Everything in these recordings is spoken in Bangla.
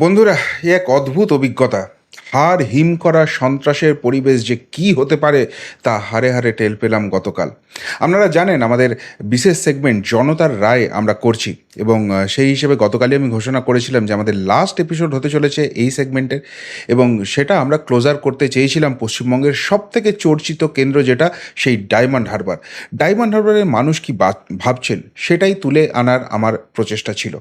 বন্ধুরা এক অদ্ভুত অভিজ্ঞতা। হার হিম করা সন্ত্রাসের পরিবেশ যে কি হতে পারে, তা হারে হারে টেল পেলাম গতকাল। আপনারা জানেন, আমাদের বিশেষ সেগমেন্ট জনতার রায় আমরা করছি। এবং সেই হিসেবে গতকালই আমি ঘোষণা করেছিলাম যে আমাদের লাস্ট এপিসোড হতে চলেছে এই সেগমেন্টের এবং সেটা আমরা ক্লোজার করতে চেয়েছিলাম পশ্চিমবঙ্গের সব থেকে চর্চিত কেন্দ্র যেটা সেই ডায়মন্ড হারবার ডায়মন্ড হারবারের মানুষ কি ভাবছেন? সেটাই তুলে আনার আমার প্রচেষ্টা ছিল।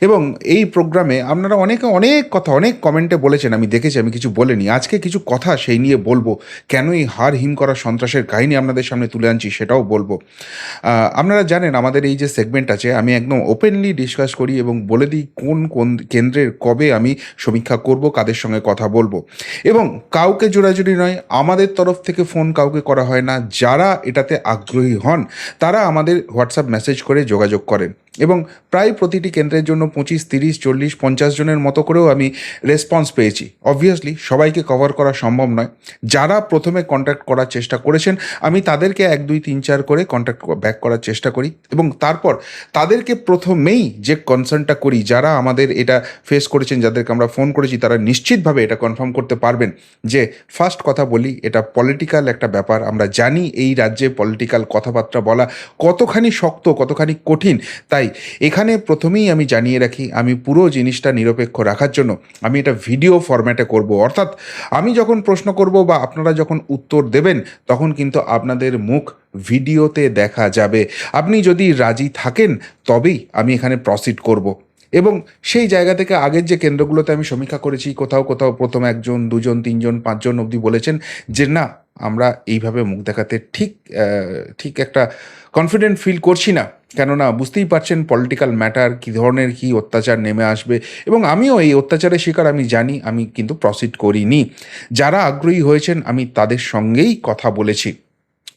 এবং এই প্রোগ্রামে আপনারা অনেকে অনেক কথা, অনেক কমেন্টে বলেছেন, আমি দেখেছি, আমি কিছু বলিনি। আজকে কিছু কথা সেই নিয়ে বলব, কেন এই হার হিম করা সন্ত্রাসের কাহিনী আপনাদের সামনে তুলে আনছি সেটাও বলব। আপনারা জানেন আমাদের এই যে সেগমেন্ট আছে, আমি একদম ওপেনলি ডিসকাস করি এবং বলে দিই কোন কোন কেন্দ্রের কবে আমি সমীক্ষা করব, কাদের সঙ্গে কথা বলব। এবং কাউকে জোড়াজুড়ি নয়, আমাদের তরফ থেকে ফোন কাউকে করা হয় না। যারা এটাতে আগ্রহী হন, তারা আমাদের হোয়াটসঅ্যাপ মেসেজ করে যোগাযোগ করেন। এবং প্রায় প্রতিটি কেন্দ্রের জন্য পঁচিশ, তিরিশ, চল্লিশ, পঞ্চাশ জনের মতো করেও আমি রেসপন্স পেয়েছি। অবভিয়াসলি সবাইকে কভার করা সম্ভব নয়। যারা প্রথমে কন্ট্যাক্ট করার চেষ্টা করেছেন, আমি তাদেরকে এক, দুই, তিন, চার করে কন্ট্যাক্ট ব্যাক করার চেষ্টা করি এবং তারপর তাদেরকে প্রথমেই যে কনসার্নটা করি, যারা আমাদের এটা ফেস করেছেন, যাদেরকে আমরা ফোন করেছি, তারা নিশ্চিতভাবে এটা কনফার্ম করতে পারবেন যে ফার্স্ট কথা বলি, এটা পলিটিক্যাল একটা ব্যাপার। আমরা জানি এই রাজ্যে পলিটিক্যাল কথাবার্তা বলা কতখানি শক্ত, কতখানি কঠিন। তাই এখানে প্রথমেই আমি জানিয়ে রাখি, আমি পুরো জিনিসটা নিরপেক্ষ রাখার জন্য আমি এটা ভিডিও ফরম্যাটে করব। অর্থাৎ আমি যখন প্রশ্ন করব বা আপনারা যখন উত্তর দেবেন, তখন কিন্তু আপনাদের মুখ ভিডিওতে দেখা যাবে। আপনি যদি রাজি থাকেন, তবেই আমি এখানে প্রসিড করব। এবং সেই জায়গা থেকে আগের যে কেন্দ্রগুলোতে আমি সমীক্ষা করেছি, কোথাও কোথাও প্রথম একজন, দুজন, তিনজন, পাঁচজন অবধি বলেছেন যে না আমরা এইভাবে মুখ দেখাতে ঠিক ঠিক একটা কনফিডেন্ট ফিল করছি না। কেননা বুঝতেই পারছেন পলিটিক্যাল ম্যাটার কী ধরনের, কী অত্যাচার নেমে আসবে। এবং আমিও এই অত্যাচারের শিকার, আমি জানি, আমি কিন্তু প্রসিড করিনি। যারা আগ্রহী হয়েছেন, আমি তাদের সঙ্গেই কথা বলেছি।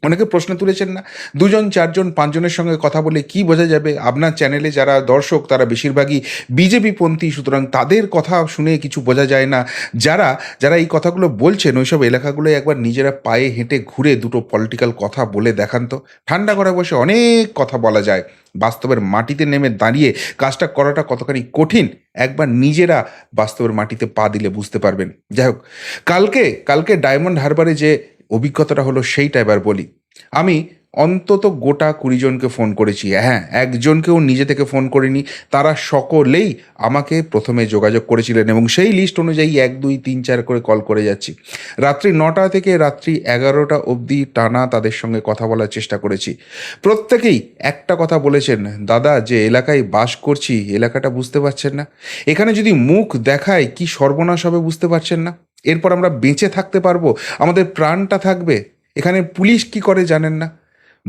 অনেকে প্রশ্ন তুলেছেন না। দুজন, চারজন, পাঁচজনের সঙ্গে কথা বলে কি বোঝা যাবে? আপনার চ্যানেলে যারা দর্শক, তারা বেশিরভাগই বিজেপি পন্থী সুতরাং তাদের কথা শুনে কিছু বোঝা যায় না। যারা যারা এই কথাগুলো বলছেন, ওইসব এলাকাগুলো একবার নিজেরা পায়ে হেঁটে ঘুরে দুটো পলিটিক্যাল কথা বলে দেখান তো। ঠান্ডা করে বসে অনেক কথা বলা যায়। বাস্তবের মাটিতে নেমে দাঁড়িয়ে কাজটা করাটা কতখানি কঠিন, একবার নিজেরা বাস্তবের মাটিতে পা দিলে বুঝতে পারবেন। যাই হোক, কালকে কালকে ডায়মন্ড হারবারে যে অভিজ্ঞতাটা হলো সেইটা এবার বলি। আমি অন্তত গোটা কুড়ি জনকে ফোন করেছি। হ্যাঁ একজনকেও নিজে থেকে ফোন করিনি। তারা সকলেই আমাকে প্রথমে যোগাযোগ করেছিলেন এবং সেই লিস্ট অনুযায়ী এক, দুই, তিন, চার করে কল করে যাচ্ছি। রাত্রি নটা থেকে রাত্রি এগারোটা অবধি টানা তাদের সঙ্গে কথা বলার চেষ্টা করেছি। প্রত্যেকেই একটা কথা বলেছেন, দাদা, যে এলাকায় বাস করছি, এলাকাটা বুঝতে পারছেন না। এখানে যদি মুখ দেখায়, কি সর্বনাশ হবে বুঝতে পারছেন না? এরপর আমরা বেঁচে থাকতে পারব, আমাদের প্রাণটা থাকবে। এখানে পুলিশ কি করে জানেন না?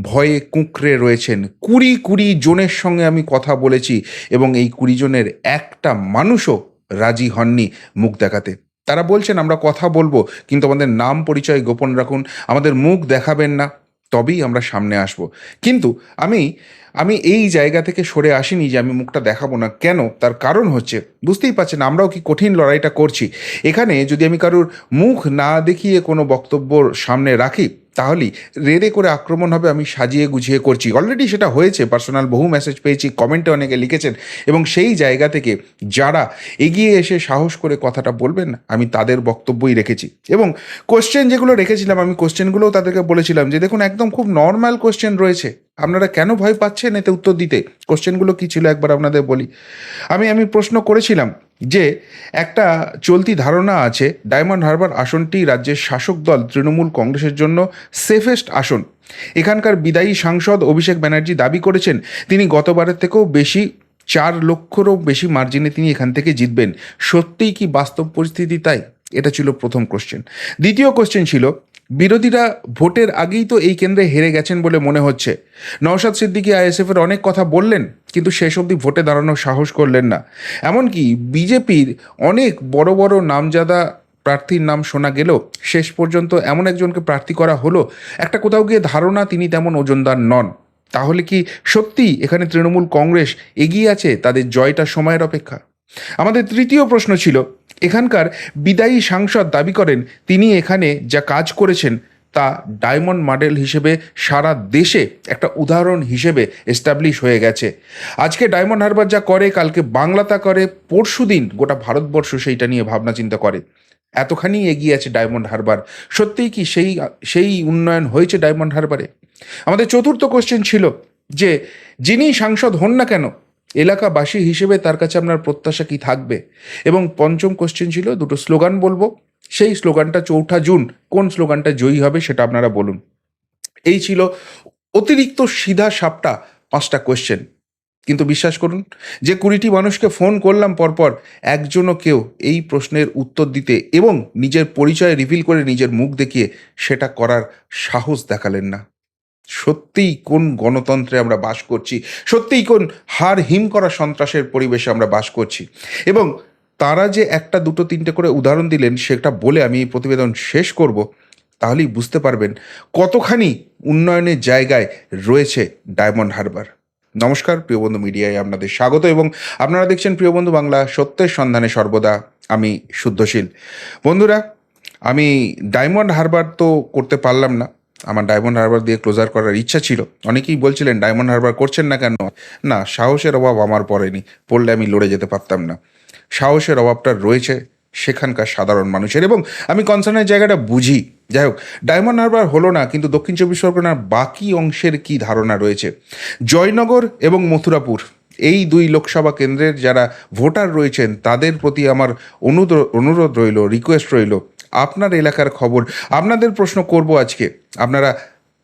ভয়ে কুঁকড়ে রয়েছেন কুড়ি কুড়ি জনের সঙ্গে আমি কথা বলেছি এবং এই কুড়ি জনের একটা মানুষও রাজি হননি মুখ দেখাতে। তারা বলছেন, আমরা কথা বলব, কিন্তু আমাদের নাম পরিচয় গোপন রাখুন, আমাদের মুখ দেখাবেন না। তবেই আমরা সামনে আসব। কিন্তু আমি আমি এই জায়গা থেকে সরে আসিনি যে আমি মুখটা দেখাবো না। কেন? তার কারণ হচ্ছে, বুঝতেই পারছেন আমরাও কি কঠিন লড়াইটা করছি। এখানে যদি আমি কারোর মুখ না দেখিয়ে কোনো বক্তব্য সামনে রাখি তাহলেই রেড়ে করে আক্রমণ হবে, আমি সাজিয়ে গুছিয়ে করছি। অলরেডি সেটা হয়েছে পার্সোনাল বহু মেসেজ পেয়েছি কমেন্টে অনেকে লিখেছেন এবং সেই জায়গা থেকে যারা এগিয়ে এসে সাহস করে কথাটা বলবেন, আমি তাদের বক্তব্যই রেখেছি। এবং কোশ্চেন যেগুলো রেখেছিলাম, আমি কোশ্চেনগুলোও তাদেরকে বলেছিলাম যে, দেখুন, একদম খুব নর্মাল কোশ্চেন রয়েছে। আপনারা কেন ভয় পাচ্ছেন এতে উত্তর দিতে? কোশ্চেনগুলো কী ছিল? একবার আপনাদের বলি। আমি আমি প্রশ্ন করেছিলাম যে একটা চলতি ধারণা আছে, ডায়মন্ড হারবার আসনটি রাজ্যের শাসক দল তৃণমূল কংগ্রেসের জন্য সেফেস্ট আসন। এখানকার বিদায়ী সাংসদ অভিষেক ব্যানার্জি দাবি করেছেন, তিনি গতবারের থেকেও বেশি, চার লক্ষরও বেশি মার্জিনে তিনি এখান থেকে জিতবেন। সত্যিই কি বাস্তব পরিস্থিতি তাই? এটা ছিল প্রথম কোশ্চেন দ্বিতীয় কোশ্চেন ছিল বিরোধীরা ভোটের আগেই তো এই কেন্দ্রে হেরে গেছেন বলে মনে হচ্ছে। নওশাদ সিদ্দিকী আইএসএফের অনেক কথা বললেন, কিন্তু শেষ অবধি ভোটে দাঁড়ানোর সাহস করলেন না। এমনকি বিজেপির অনেক বড় বড় নামজাদা প্রার্থীর নাম শোনা গেলেও শেষ পর্যন্ত এমন একজনকে প্রার্থী করা হলো। একটা কোথাও গিয়ে ধারণা তিনি তেমন ওজনদার নন। তাহলে কি সত্যিই এখানে তৃণমূল কংগ্রেস এগিয়ে আছে তাদের জয়টা সময়ের অপেক্ষা? আমাদের তৃতীয় প্রশ্ন ছিল এখানকার বিদায়ী সাংসদ দাবি করেন, তিনি এখানে যা কাজ করেছেন তা ডায়মন্ড মডেল হিসেবে সারা দেশে একটা উদাহরণ হিসেবে এস্টাবলিশ হয়ে গেছে। আজকে ডায়মন্ড হারবার যা করে, কালকে বাংলা তা করে, পরশু দিন গোটা ভারতবর্ষ সেইটা নিয়ে ভাবনা চিন্তা করে। এতখানি এগিয়ে আছে ডায়মন্ড হারবার। সত্যিই কি সেই সেই উন্নয়ন হয়েছে ডায়মন্ড হারবারে? আমাদের চতুর্থ কোশ্চেন ছিল যে, যিনি সাংসদ হন না কেন এলাকাবাসী হিসেবে তার কাছে আপনার প্রত্যাশা কি থাকবে? এবং পঞ্চম কোশ্চেন ছিল, দুটো স্লোগান বলব। সেই স্লোগানটা চৌঠা জুন, কোন স্লোগানটা জয়ী হবে সেটা আপনারা বলুন। এই ছিল অতিরিক্ত সিধা সাপটা পাঁচটা কোশ্চেন কিন্তু বিশ্বাস করুন, যে কুড়িটি মানুষকে ফোন করলাম পরপর, একজনও কেউ এই প্রশ্নের উত্তর দিতে এবং নিজের পরিচয় রিভিল করে নিজের মুখ দেখিয়ে সেটা করার সাহস দেখালেন না। সত্যিই কোন গণতন্ত্রে আমরা বাস করছি? সত্যিই কোন হার হিম করা সন্ত্রাসের পরিবেশে আমরা বাস করছি? এবং তারা যে একটা, দুটো, তিনটে করে উদাহরণ দিলেন, সেটা বলে আমি এই প্রতিবেদন শেষ করব। তাহলেই বুঝতে পারবেন কতখানি উন্নয়নের জায়গায় রয়েছে ডায়মন্ড হারবার। নমস্কার, প্রিয় বন্ধু মিডিয়ায় আপনাদের স্বাগত এবং আপনারা দেখছেন প্রিয় বন্ধু বাংলা সত্যের সন্ধানে সর্বদা। আমি শুদ্ধশীল। বন্ধুরা, আমি ডায়মন্ড হারবার তো করতে পারলাম না। আমার ডায়মন্ড হারবার দিয়ে ক্লোজার করার ইচ্ছা ছিল। অনেকেই বলছিলেন ডায়মন্ড হারবার করছেন না কেন? না, সাহসের অভাব আমার পড়েনি, পড়লে আমি লড়ে যেতে পারতাম না। সাহসের অভাবটা রয়েছে সেখানকার সাধারণ মানুষের এবং আমি কনসার্নের জায়গাটা বুঝি। যাই হোক ডায়মন্ড হারবার হলো না, কিন্তু দক্ষিণ চব্বিশ পরগনার বাকি অংশের কি ধারণা রয়েছে? জয়নগর এবং মথুরাপুর। এই দুই লোকসভা কেন্দ্রের যারা ভোটার রয়েছেন, তাদের প্রতি আমার অনুরোধ রইল রিকোয়েস্ট রইল, আপনার এলাকার খবর, আপনাদের প্রশ্ন করব আজকে। আপনারা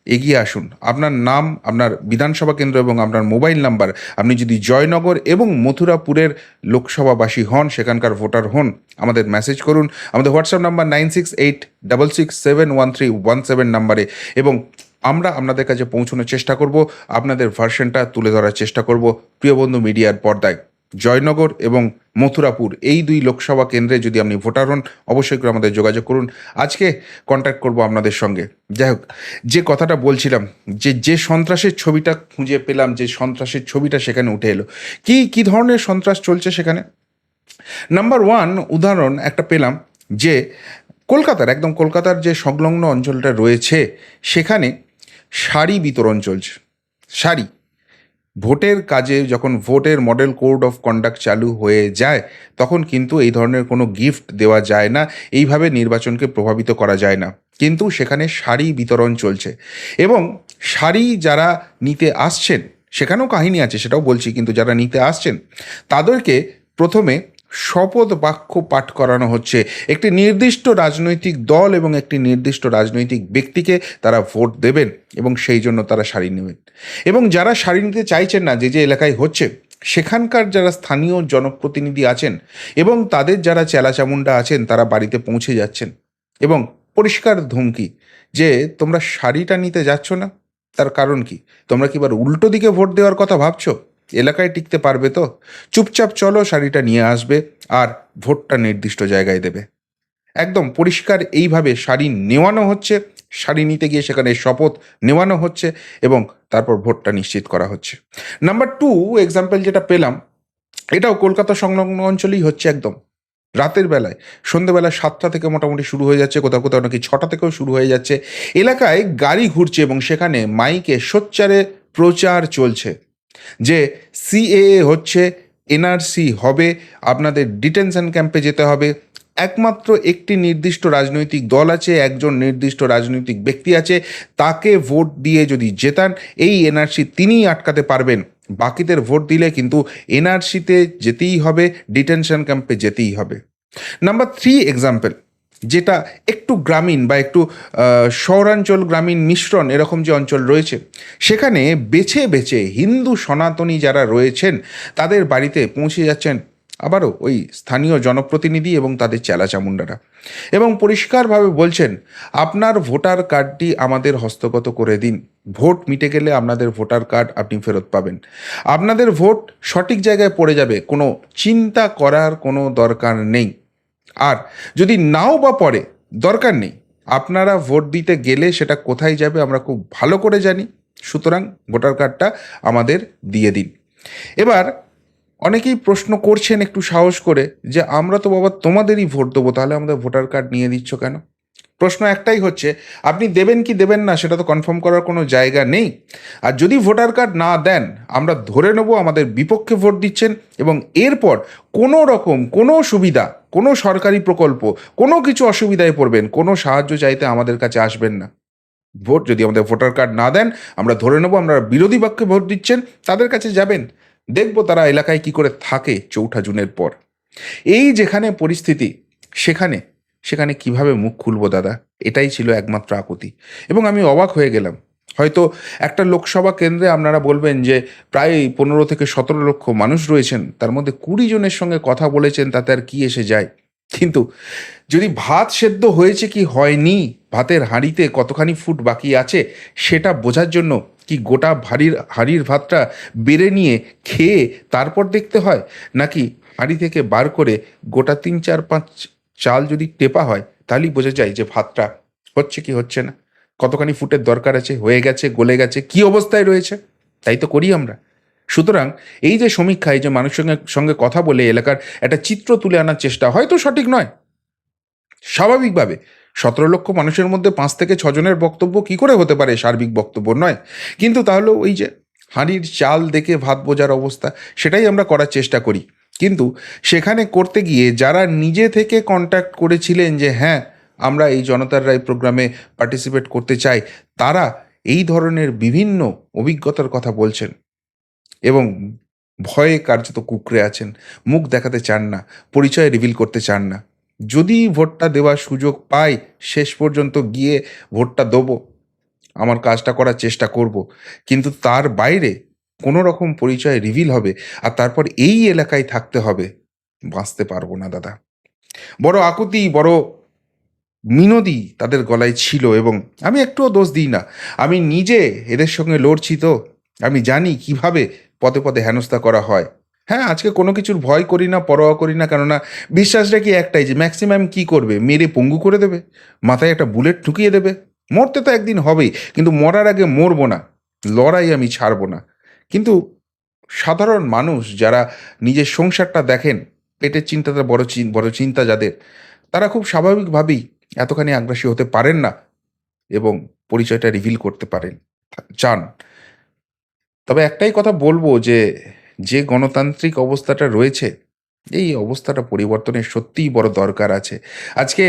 এগিয়ে আসুন। আপনার নাম, আপনার বিধানসভা কেন্দ্র এবং আপনার মোবাইল নাম্বার, আপনি যদি জয়নগর এবং মথুরাপুরের লোকসভাবাসী হন, সেখানকার ভোটার হন, আমাদের মেসেজ করুন। আমাদের WhatsApp number nine six eight double six seven one three one seven নাম্বারে এবং আমরা আপনাদের কাছে পৌঁছানোর চেষ্টা করব, আপনাদের ভার্সনটা তুলে ধরার চেষ্টা করব প্রিয় বন্ধু মিডিয়ার পর্দায়। জয়নগর এবং মথুরাপুর এই দুই লোকসভা কেন্দ্রে যদি আপনি ভোটার হন, অবশ্যই করে আমাদের যোগাযোগ করুন। আজকে কন্ট্যাক্ট করব আপনাদের সঙ্গে। যাই হোক, যে কথাটা বলছিলাম, যে যে সন্ত্রাসের ছবিটা খুঁজে পেলাম, যে সন্ত্রাসের ছবিটা সেখানে উঠে এলো, কি কি ধরনের সন্ত্রাস চলছে সেখানে? নাম্বার ওয়ান উদাহরণ একটা পেলাম, যে কলকাতার, একদম কলকাতার যে সংলগ্ন অঞ্চলটা রয়েছে, সেখানে শাড়ি বিতরণ চলছে। শাড়ি। ভোটের কাজে যখন ভোটের মডেল কোড অফ কন্ডাক্ট চালু হয়ে যায়, তখন কিন্তু এই ধরনের কোনো গিফট দেওয়া যায় না, এইভাবে নির্বাচনকে প্রভাবিত করা যায় না। কিন্তু সেখানে শাড়ি বিতরণ চলছে। এবং শাড়ি যারা নিতে আসছেন, সেখানেও কাহিনী আছে, সেটাও বলছি, কিন্তু যারা নিতে আসছেন, তাদেরকে প্রথমে শপথ বাক্য পাঠ করানো হচ্ছে। একটি নির্দিষ্ট রাজনৈতিক দল এবং একটি নির্দিষ্ট রাজনৈতিক ব্যক্তিকে তারা ভোট দেবেন এবং সেই জন্য তারা শাড়ি নেবেন। এবং যারা শাড়ি নিতে চাইছেন না, যে যে এলাকায় হচ্ছে, সেখানকার যারা স্থানীয় জনপ্রতিনিধি আছেন এবং তাদের যারা চেলাচামুন্ডা আছেন, তারা বাড়িতে পৌঁছে যাচ্ছেন। এবং পরিষ্কার ধমকি, যে তোমরা শাড়িটা নিতে যাচ্ছ না, তার কারণ কি? তোমরা কি এবার উল্টো দিকে ভোট দেওয়ার কথা ভাবছ? এলাকায় টিকতে পারবে তো? চুপচাপ চলো, শাড়িটা নিয়ে আসবে আর ভোটটা নির্দিষ্ট জায়গায় দেবে। একদম পরিষ্কার এইভাবে শাড়ি নেওয়ানো হচ্ছে। শাড়ি নিতে গিয়ে সেখানে শপথ নেওয়ানো হচ্ছে এবং তারপর ভোটটা নিশ্চিত করা হচ্ছে। নাম্বার টু এক্সাম্পল যেটা পেলাম, এটাও কলকাতা সংলগ্ন অঞ্চলেই হচ্ছে একদম। রাতের বেলায় সন্ধ্যেবেলা সাতটা থেকে মোটামুটি শুরু হয়ে যাচ্ছে, কোথাও কোথাও নাকি ছটা থেকেও শুরু হয়ে যাচ্ছে। এলাকায় গাড়ি ঘুরছে এবং সেখানে মাইকে সোচ্চারে প্রচার চলছে। যে সিএএ হচ্ছে এনআরসি হবে আপনাদের ডিটেনশন ক্যাম্পে যেতে হবে। একমাত্র একটি নির্দিষ্ট রাজনৈতিক দল আছে, একজন নির্দিষ্ট রাজনৈতিক ব্যক্তি আছে, তাকে ভোট দিয়ে যদি জেতান, এই এনআরসি তিনিই আটকাতে পারবেন। বাকিদের ভোট দিলে কিন্তু এনআরসিতে যেতেই হবে ডিটেনশন ক্যাম্পে যেতেই হবে। নাম্বার থ্রি এক্সাম্পল যেটা একটু গ্রামীণ বা একটু শহরাঞ্চল গ্রামীণ মিশ্রণ এরকম যে অঞ্চল রয়েছে, সেখানে বেছে বেছে হিন্দু সনাতনী যারা রয়েছেন, তাদের বাড়িতে পৌঁছে যাচ্ছেন আবারও ওই স্থানীয় জনপ্রতিনিধি এবং তাদের চেলাচামুন্ডারা। এবং পরিষ্কারভাবে বলছেন, আপনার ভোটার কার্ডটি আমাদের হস্তগত করে দিন। ভোট মিটে গেলে আপনাদের ভোটার কার্ড আপনি ফেরত পাবেন। আপনাদের ভোট সঠিক জায়গায় পড়ে যাবে। কোনো চিন্তা করার কোনো দরকার নেই। আর যদি নাও বা পড়ে, দরকার নেই। আপনারা ভোট দিতে গেলে সেটা কোথায় যাবে আমরা খুব ভালো করে জানি। সুতরাং ভোটার কার্ডটা আমাদের দিয়ে দিন। এবার অনেকেই প্রশ্ন করছেন একটু সাহস করে যে, আমরা তো বাবা তোমাদেরই ভোট দেবো, তাহলে আমাদের ভোটার কার্ড নিয়ে দিচ্ছ কেন? প্রশ্ন একটাই হচ্ছে, আপনি দেবেন কি দেবেন না সেটা তো কনফার্ম করার কোনো জায়গা নেই। আর যদি ভোটার কার্ড না দেন, আমরা ধরে নেব আমাদের বিপক্ষে ভোট দিচ্ছেন এবং এরপর কোনো রকম কোনো সুবিধা, কোনো সরকারি প্রকল্প, কোনো কিছু অসুবিধায় পড়বেন, কোনো সাহায্য চাইতে আমাদের কাছে আসবেন না। ভোট, যদি আমাদের ভোটার কার্ড না দেন, আমরা ধরে নেব আমরা বিরোধী পক্ষে ভোট দিচ্ছেন, তাদের কাছে যাবেন। দেখব তারা এলাকায় কি করে থাকে চৌঠা জুনের পর। এই যেখানে পরিস্থিতি, সেখানে সেখানে কীভাবে মুখ খুলবো, দাদা? এটাই ছিল একমাত্র আকুতি। এবং আমি অবাক হয়ে গেলাম। হয়তো একটা লোকসভা কেন্দ্রে আপনারা বলবেন যে, প্রায় পনেরো থেকে সতেরো লক্ষ মানুষ রয়েছেন, তার মধ্যে কুড়ি জনের সঙ্গে কথা বলেছেন, তাতে আর কি এসে যায়? কিন্তু যদি ভাত সেদ্ধ হয়েছে কি হয়নি, ভাতের হাঁড়িতে কতখানি ফুট বাকি আছে, সেটা বোঝার জন্য কি গোটা ভারীর, হাঁড়ির ভাতটা বেড়ে নিয়ে খেয়ে তারপর দেখতে হয়? নাকি হাঁড়ি থেকে বার করে গোটা তিন, চার, পাঁচ চাল যদি টেপা হয়, তাহলেই বোঝা যায় যে ভাতটা হচ্ছে কি হচ্ছে না। কতখানি ফুটের দরকার আছে, হয়ে গেছে, গলে গেছে, কি অবস্থায় রয়েছে, তাই তো করি আমরা। সুতরাং এই যে সমীক্ষা, এই যে মানুষের সঙ্গে সঙ্গে কথা বলে এলাকার একটা চিত্র তুলে আনার চেষ্টা, হয়তো সঠিক নয়। স্বাভাবিকভাবে সতেরো লক্ষ মানুষের মধ্যে পাঁচ থেকে ছজনের বক্তব্য কি করে হতে পারে, সার্বিক বক্তব্য নয়। কিন্তু তাহলে ওই যে হাঁড়ির চাল দেখে ভাত বোঝার অবস্থা, সেটাই আমরা করার চেষ্টা করি। কিন্তু সেখানে করতে গিয়ে যারা নিজে থেকে কন্ট্যাক্ট করেছিলেন যে হ্যাঁ আমরা এই জনতার রায় প্রোগ্রামে পার্টিসিপেট করতে চাই, তারা এই ধরনের বিভিন্ন অভিজ্ঞতার কথা বলছেন এবং ভয়ে কার্যত কুকড়ে আছেন। মুখ দেখাতে চান না, পরিচয় রিভিল করতে চান না। যদি ভোটটা দেওয়ার সুযোগ পাই, শেষ পর্যন্ত গিয়ে ভোটটা দেবো, আমার কাজটা করার চেষ্টা করব। কিন্তু তার বাইরে কোনো রকম পরিচয় রিভিল হবে আর তারপর এই এলাকায় থাকতে হবে। বাঁচতে পারব না দাদা। বড় আকুতি, বড় মিনতি তাদের গলায় ছিল এবং আমি একটুও দোষ দিই না। আমি নিজে এদের সঙ্গে লড়ছি তো। আমি জানি কীভাবে পদে পদে হেনস্থা করা হয়। হ্যাঁ আজকে কোনো কিছুর ভয় করি না, পরোয়া করি না, কেননা বিশ্বাসটা কি একটাই যে ম্যাক্সিমাম কি করবে? মেরে পঙ্গু করে দেবে? মাথায় একটা বুলেট ঠুকিয়ে দেবে? মরতে তো একদিন হবেই, কিন্তু মরার আগে মরবো না। লড়াই আমি ছাড়বো না। কিন্তু সাধারণ মানুষ যারা নিজের সংসারটা দেখেন, পেটের চিন্তাটা বড় বড় চিন্তা যাদের, তারা খুব স্বাভাবিকভাবেই এতখানি আগ্রাসী হতে পারেন না এবং পরিচয়টা রিভিল করতে পারেন, চান। তবে একটাই কথা বলব যে যে গণতান্ত্রিক অবস্থাটা রয়েছে, এই অবস্থাটা পরিবর্তনের সত্যিই বড় দরকার আছে। আজকে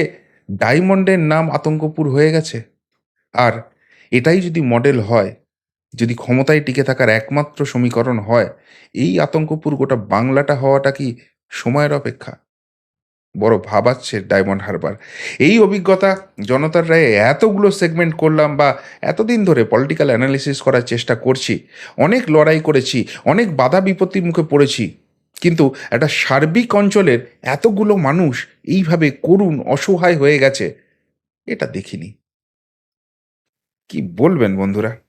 ডায়মন্ডের নাম আতঙ্কপুর হয়ে গেছে। আর এটাই যদি মডেল হয় যদি ক্ষমতায় টিকে থাকার একমাত্র সমীকরণ হয়, এই আতঙ্কপুর গোটা বাংলাটা হওয়াটা কি সময়ের অপেক্ষা? বড় ভাবাচ্ছে ডায়মন্ড হারবার। এই অভিজ্ঞতা জনতার রায়ে এতগুলো সেগমেন্ট করলাম বা এতদিন ধরে পলিটিক্যাল অ্যানালিসিস করার চেষ্টা করছি, অনেক লড়াই করেছি, অনেক বাধা বিপত্তির মুখে পড়েছি, কিন্তু একটা সার্বিক অঞ্চলের এতগুলো মানুষ এইভাবে করুণ, অসহায় হয়ে গেছে, এটা দেখিনি। কি বলবেন বন্ধুরা?